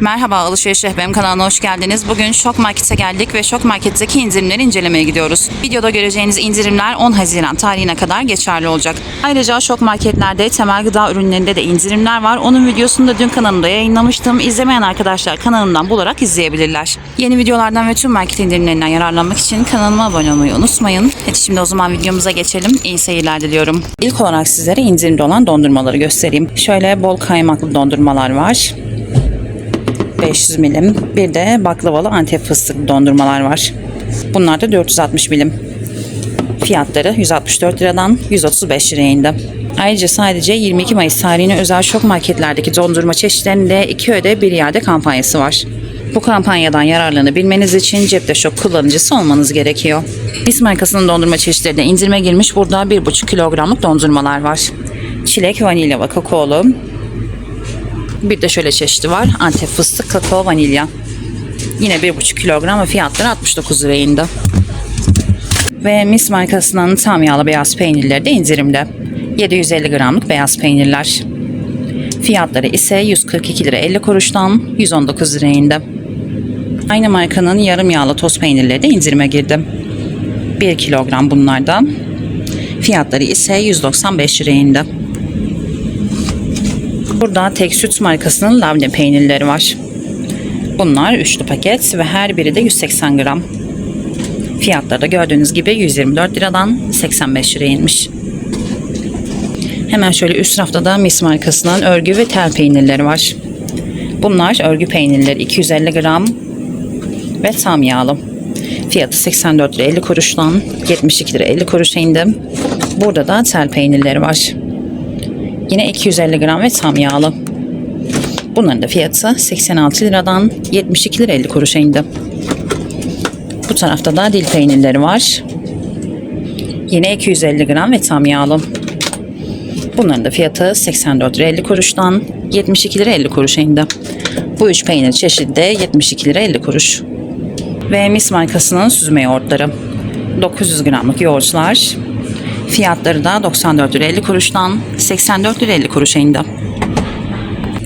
Merhaba Alışveriş Rehberim kanalına hoş geldiniz. Bugün Şok Market'e geldik ve Şok Market'teki indirimleri incelemeye gidiyoruz. Videoda göreceğiniz indirimler 10 Haziran tarihine kadar geçerli olacak. Ayrıca Şok Market'lerde temel gıda ürünlerinde de indirimler var. Onun videosunu da dün kanalımda yayınlamıştım. İzlemeyen arkadaşlar kanalımdan bularak izleyebilirler. Yeni videolardan ve tüm market indirimlerinden yararlanmak için kanalıma abone olmayı unutmayın. Hadi şimdi o zaman videomuza geçelim. İyi seyirler diliyorum. İlk olarak sizlere indirimde olan dondurmaları göstereyim. Şöyle bol kaymaklı dondurmalar var. 500 milim. Bir de baklavalı antep fıstıklı dondurmalar var. Bunlar da 460 milim. Fiyatları 164 liradan 135 liraya indi. Ayrıca sadece 22 Mayıs tarihine özel şok marketlerdeki dondurma çeşitlerinde iki öde bir yerde kampanyası var. Bu kampanyadan yararlanabilmeniz için cepte şok kullanıcısı olmanız gerekiyor. Bis markasının dondurma çeşitlerine indirime girmiş burada 1,5 kilogramlık dondurmalar var. Çilek, vanilya ve kakaolu, bir de şöyle çeşidi var. Antep fıstık, kakao, vanilya. Yine 1,5 kilogram ve fiyatları 69 liraya indi. Ve Mis markasının tam yağlı beyaz peynirleri de indirimde. 750 gramlık beyaz peynirler. Fiyatları ise 142 lira 50 kuruştan 119 liraya indi. Aynı markanın yarım yağlı toz peynirleri de indirime girdi. 1 kilogram bunlardan. Fiyatları ise 195 liraya indi. Burada tek süt markasının labne peynirleri var. Bunlar üçlü paket ve her biri de 180 gram. Fiyatları da gördüğünüz gibi 124 liradan 85 liraya inmiş. Hemen şöyle üst rafta da Mis markasının örgü ve tel peynirleri var. Bunlar örgü peynirleri 250 gram ve tam yağlı. Fiyatı 84 lira 50 kuruştan 72 lira 50 kuruşa indi. Burada da tel peynirleri var. Yine 250 gram ve tam yağlı. Bunların da fiyatı 86 liradan 72 lira 50 kuruşa indi. Bu tarafta da dil peynirleri var. Yine 250 gram ve tam yağlı. Bunların da fiyatı 84 lira 50 kuruştan 72 lira 50 kuruşa indi. Bu üç peynir çeşidi de 72 lira 50 kuruş. Ve Mis markasının süzme yoğurtları. 900 gramlık yoğurtlar Fiyatları da 94 lira 50 kuruştan 84 lira 50 kuruşa indi.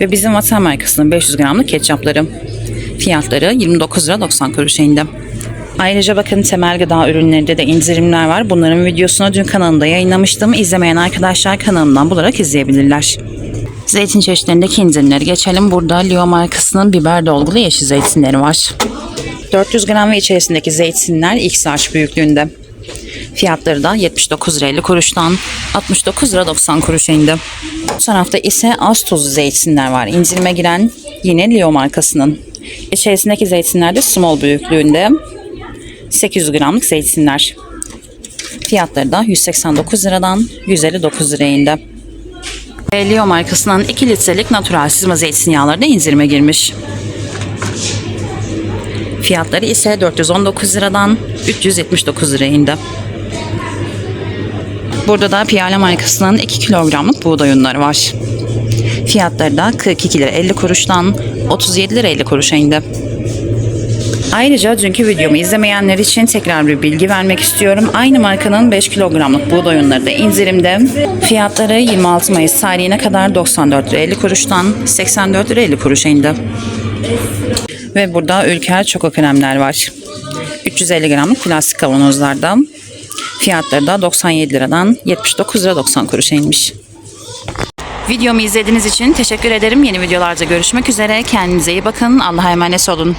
Ve bizim Vatan markasının 500 gramlık ketçapları. Fiyatları 29 lira 90 kuruşa indi. Ayrıca bakın temel gıda ürünlerinde de indirimler var. Bunların videosunu dün kanalımda yayınlamıştım. İzlemeyen arkadaşlar kanalımdan bularak izleyebilirler. Zeytin çeşitlerindeki indirimleri geçelim. Burada Leo markasının biber dolgulu yeşil zeytinleri var. 400 gram ve içerisindeki zeytinler X büyüklüğünde. Fiyatları da 79 lira 50 kuruştan 69 lira 90 kuruşa indi. Bu tarafta ise az tuzlu zeytinler var. İndirime giren yine Leo markasının. İçerisindeki zeytinler de small büyüklüğünde. 800 gramlık zeytinler. Fiyatları da 189 liradan 159 liraya indi. Ve Leo markasının 2 litrelik natural sızma zeytinyağları da indirime girmiş. Fiyatları ise 419 liradan 379 liraya indi. Burada da Piyale markasının 2 kilogramlık buğday unları var. Fiyatları da 42 lira 50 kuruştan 37 lira 50 kuruşa indi. Ayrıca dünkü videomu izlemeyenler için tekrar bir bilgi vermek istiyorum. Aynı markanın 5 kilogramlık buğday unları da indirimde. Fiyatları 26 Mayıs tarihine kadar 94 lira 50 kuruştan 84 lira 50 kuruşa indi. Ve burada Ülker Çoko kremler var. 350 gramlık plastik kavanozlarda. Fiyatları da 97 liradan 79 lira 90 kuruşa inmiş. Videomu izlediğiniz için teşekkür ederim. Yeni videolarda görüşmek üzere. Kendinize iyi bakın. Allah'a emanet olun.